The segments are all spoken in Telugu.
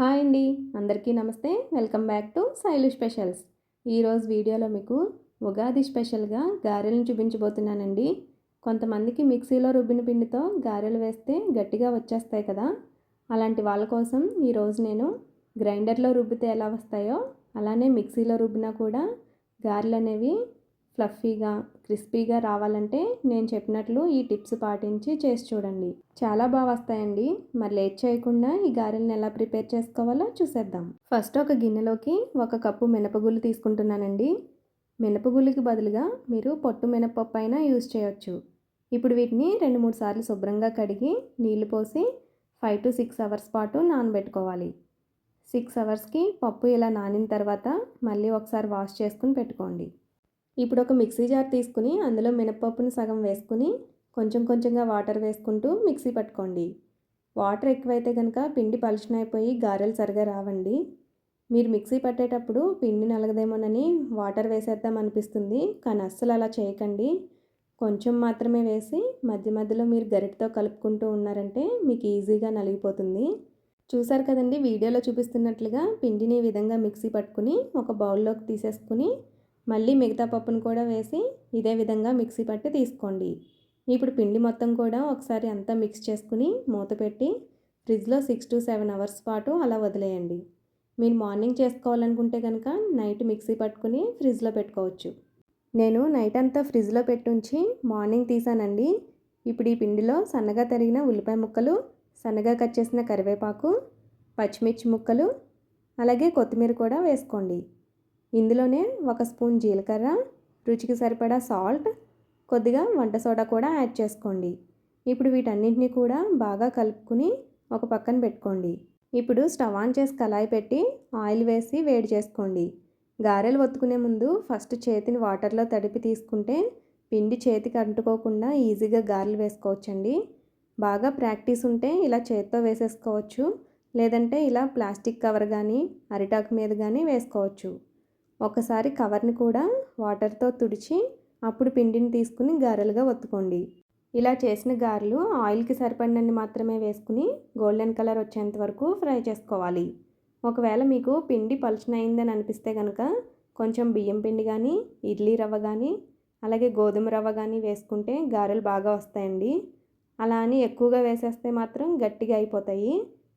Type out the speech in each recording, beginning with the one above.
హాయ్ అండి. అందరికీ నమస్తే. Welcome back to Shailu specials. ఈరోజు వీడియోలో మీకు ఉగాది స్పెషల్గా గారెలను చూపించబోతున్నానండి. కొంతమందికి మిక్సీలో రుబ్బిన పిండితో గారెలు వేస్తే గట్టిగా వచ్చేస్తాయి కదా. అలాంటి వాళ్ళ కోసం ఈరోజు నేను గ్రైండర్లో రుబ్బితే ఎలా వస్తాయో అలానే మిక్సీలో రుబ్బినా కూడా గారెలు అనేవి ఫ్లఫీగా క్రిస్పీగా రావాలంటే నేను చెప్పినట్లు ఈ టిప్స్ పాటించి చేసి చూడండి. చాలా బాగా వస్తాయండి. మరి లేట్ చేయకుండా ఈ గారెలను ఎలా ప్రిపేర్ చేసుకోవాలో చూసేద్దాం. ఫస్ట్ ఒక గిన్నెలోకి ఒక కప్పు మినపగుళ్ళు తీసుకుంటున్నానండి. మినపగుళ్ళకి బదులుగా మీరు పొట్టు మినపప్పు అయినా యూజ్ చేయొచ్చు. ఇప్పుడు వీటిని రెండు మూడు సార్లు శుభ్రంగా కడిగి నీళ్ళు పోసి ఫైవ్ టు సిక్స్ అవర్స్ పాటు నానబెట్టుకోవాలి. సిక్స్ అవర్స్కి పప్పు ఇలా నానిన తర్వాత మళ్ళీ ఒకసారి వాష్ చేసుకుని పెట్టుకోండి. ఇప్పుడు ఒక మిక్సీ జార్ తీసుకుని అందులో మినపప్పును సగం వేసుకుని కొంచెం కొంచెంగా వాటర్ వేసుకుంటూ మిక్సీ పట్టుకోండి. వాటర్ ఎక్కువైతే కనుక పిండి పలుచనైపోయి గారెలు సరిగా రావండి. మీరు మిక్సీ పట్టేటప్పుడు పిండి నలగదేమోనని వాటర్ వేసేద్దాం అనిపిస్తుంది కానీ అస్సలు అలా చేయకండి. కొంచెం మాత్రమే వేసి మధ్య మధ్యలో మీరు గరిటతో కలుపుకుంటూ ఉన్నారంటే మీకు ఈజీగా నలిగిపోతుంది. చూసారు కదండి వీడియోలో చూపిస్తున్నట్లుగా పిండిని ఈ విధంగా మిక్సీ పట్టుకుని ఒక బౌల్లోకి తీసేసుకుని మళ్ళీ మిగతా పప్పును కూడా వేసి ఇదే విధంగా మిక్సీ పట్టి తీసుకోండి. ఇప్పుడు పిండి మొత్తం కూడా ఒకసారి అంతా మిక్స్ చేసుకుని మూత పెట్టి ఫ్రిడ్జ్లో సిక్స్ టు సెవెన్ అవర్స్ పాటు అలా వదిలేయండి. మీరు మార్నింగ్ చేసుకోవాలనుకుంటే కనుక నైట్ మిక్సీ పట్టుకుని ఫ్రిడ్జ్లో పెట్టుకోవచ్చు. నేను నైట్ అంతా ఫ్రిడ్జ్లో పెట్టుంచి మార్నింగ్ తీసానండి. ఇప్పుడు ఈ పిండిలో సన్నగా తరిగిన ఉల్లిపాయ ముక్కలు సన్నగా కట్ చేసిన కరివేపాకు పచ్చిమిర్చి ముక్కలు అలాగే కొత్తిమీర కూడా వేసుకోండి. ఇందులోనే ఒక స్పూన్ జీలకర్ర రుచికి సరిపడా సాల్ట్ కొద్దిగా వంట సోడా కూడా యాడ్ చేసుకోండి. ఇప్పుడు వీటన్నింటినీ కూడా బాగా కలుపుకుని ఒక పక్కన పెట్టుకోండి. ఇప్పుడు స్టవ్ ఆన్ చేసి కళాయి పెట్టి ఆయిల్ వేసి వేడి చేసుకోండి. గారెలు ఒత్తుకునే ముందు ఫస్ట్ చేతిని వాటర్లో తడిపి తీసుకుంటే పిండి చేతికి అంటుకోకుండా ఈజీగా గారెలు వేసుకోవచ్చండి. బాగా ప్రాక్టీస్ ఉంటే ఇలా చేత్తో వేసేసుకోవచ్చు లేదంటే ఇలా ప్లాస్టిక్ కవర్ కానీ అరిటాకు మీద కానీ వేసుకోవచ్చు. ఒకసారి కవర్ని కూడా వాటర్తో తుడిచి అప్పుడు పిండిని తీసుకుని గారెలుగా ఒత్తుకోండి. ఇలా చేసిన గారెలు ఆయిల్కి సరిపడినన్ని మాత్రమే వేసుకుని గోల్డెన్ కలర్ వచ్చేంత వరకు ఫ్రై చేసుకోవాలి. ఒకవేళ మీకు పిండి పలుచనైందని అనిపిస్తే కనుక కొంచెం బియ్యం పిండి కానీ ఇడ్లీ రవ్వ కానీ అలాగే గోధుమ రవ్వ కానీ వేసుకుంటే గారెలు బాగా వస్తాయండి. అలా అని ఎక్కువగా వేసేస్తే మాత్రం గట్టిగా అయిపోతాయి.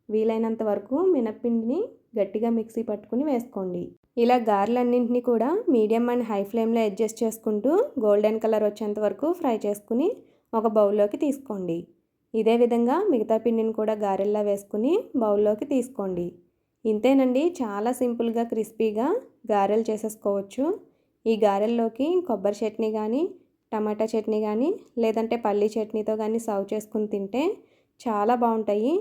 వీలైనంత వరకు మినప్పిండిని గట్టిగా మిక్సీ పట్టుకుని వేసుకోండి. ఇలా గారెలన్నింటినీ కూడా మీడియం అండ్ హై ఫ్లేమ్లో అడ్జస్ట్ చేసుకుంటూ గోల్డెన్ కలర్ వచ్చేంత వరకు ఫ్రై చేసుకుని ఒక బౌల్లోకి తీసుకోండి. ఇదే విధంగా మిగతా పిండిని కూడా గారెల్లా వేసుకుని బౌల్లోకి తీసుకోండి. ఇంతేనండి చాలా సింపుల్గా క్రిస్పీగా గారెలు చేసేసుకోవచ్చు. ఈ గారెల్లోకి కొబ్బరి చట్నీ కానీ టమాటా చట్నీ కానీ లేదంటే పల్లీ చట్నీతో కానీ సర్వ్ చేసుకుని తింటే చాలా బాగుంటాయి.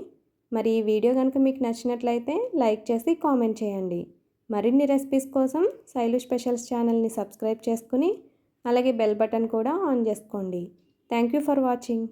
మరి ఈ వీడియో కనుక మీకు నచ్చినట్లయితే లైక్ చేసి కామెంట్ చేయండి. మరిన్ని రెసిపీస్ కోసం శైలు స్పెషల్స్ ఛానల్ని సబ్స్క్రైబ్ చేసుకుని అలాగే బెల్ బటన్ కూడా ఆన్ చేసుకోండి. Thank you for watching.